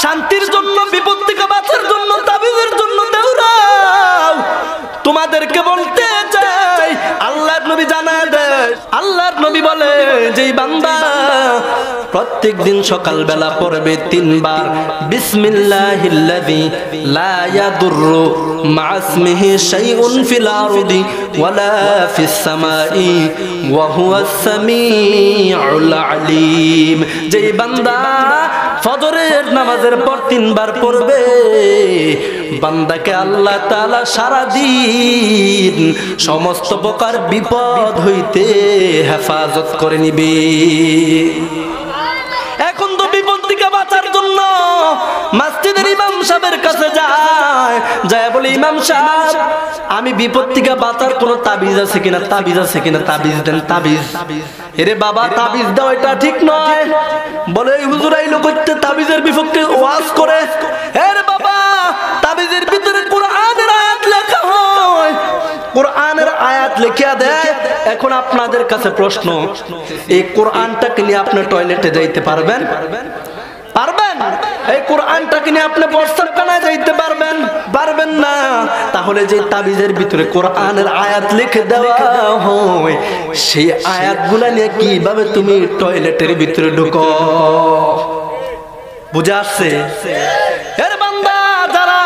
শান্তির জন্য, বিপত্তিকে বাঁচার জন্য, তাবিজের জন্য দেউরাও। তোমাদেরকে বলতে চাই, আল্লাহর নবী জানায় দেয় আল্লাহর নবী বলে যে বান্দা প্রত্যেক দিন সকালবেলা পড়বে তিনবার, বিসমিল্লাহিল্লাযী লা ইয়াদুররু মা'আসমিহি শাইউন ফিল আরদি ওয়ালা ফিস সামাই ওয়া হুয়াস সামিউল আলিম। যেই বান্দা ফজরের নামাজের পর তিনবার পড়বে। বান্দাকে আল্লাহ তালা সারা দিন সমস্ত প্রকার বিপদ হইতে হেফাজত করে নিবে। এখন তো বিপদ থেকে বাঁচার জন্য মসজিদের ইমাম সাহেবের কাছে যায়। যায় বলে, ইমাম সাহেব, আমি তাবিজ আছে কিনা? তাবিজ আছে কিনা? তাবিজ দেন, তাবিজ। এরে বাবা, তাবিজ দাও এটা ঠিক নয়। বলে হুজুর তাবিজের বিপক্ষে ওয়াজ করে। বাবা, তাবিজের ভিতরে কোরআনের আয়াত লেখা হয়। কোরআনের আয়াত লিখিয়া দেয়। এখন আপনাদের কাছে প্রশ্ন, এই কোরআনটাকে নিয়ে আপনি টয়লেটে যাইতে পারবেন? পারবেন? এই কোরআনটাকে নিয়ে আপনি বস্তাখানায় যাইতে পারবেন? পারবেন না। তাহলে যে তাবিজের ভিতরে কোরআনের আয়াত লিখে দেওয়া হয়, সেই আয়াতগুলা নিয়ে কীভাবে তুমি টয়লেটের ভিতরে ঢুকো? বুঝে আসছে? এর বান্দা, যারা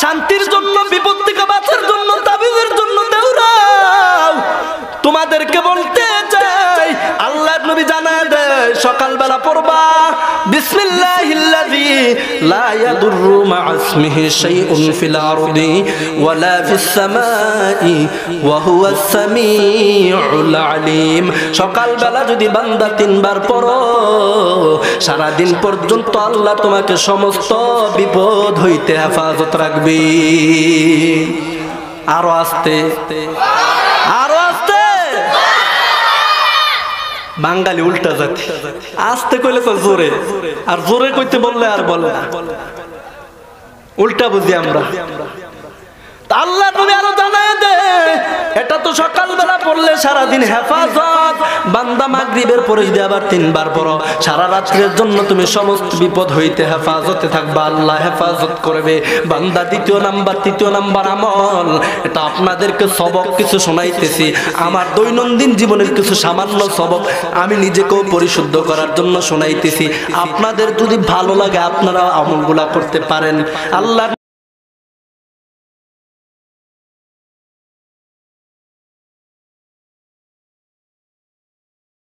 শান্তির জন্য, বিপত্তিকে বাঁচার জন্য, তাবিজের জন্য দেউরাও, তোমাদেরকে বলতে চাই আল্লাহ নবী দেয় সকালবেলা পড়বা সকালবেলা যদি বান্দা তিনবার পড়ো সারা দিন পর্যন্ত আল্লাহ তোমাকে সমস্ত বিপদ হইতে হেফাজত রাখবে। আরও আসতে আরও আসতে বাঙালি উল্টা জাতি। আসতে কইলে তো জোরে। আর জোরে কইতে বললে আর বলে উল্টা বুঝি আমরা। আল্লাহ তুমি আরও জানায় দে। এটা তো সকালবেলা পড়লে সারাদিন হেফাজত। বান্দা মাগরিবের পরে যদি আবার তিনবার পড়ো, সারা রাত্রের জন্য তুমি সমস্ত বিপদ হইতে হেফাজতে থাকবা। আল্লাহ হেফাজত করবে। বান্দা দ্বিতীয় নাম্বার, তৃতীয় নাম্বার আমল। এটা আপনাদেরকে সবক কিছু শোনাইতেছি। আমার দৈনন্দিন জীবনের কিছু সামান্য সবক আমি নিজেকেও পরিশুদ্ধ করার জন্য শোনাইতেছি। আপনাদের যদি ভালো লাগে, আপনারা আমলগুলা করতে পারেন। আল্লাহ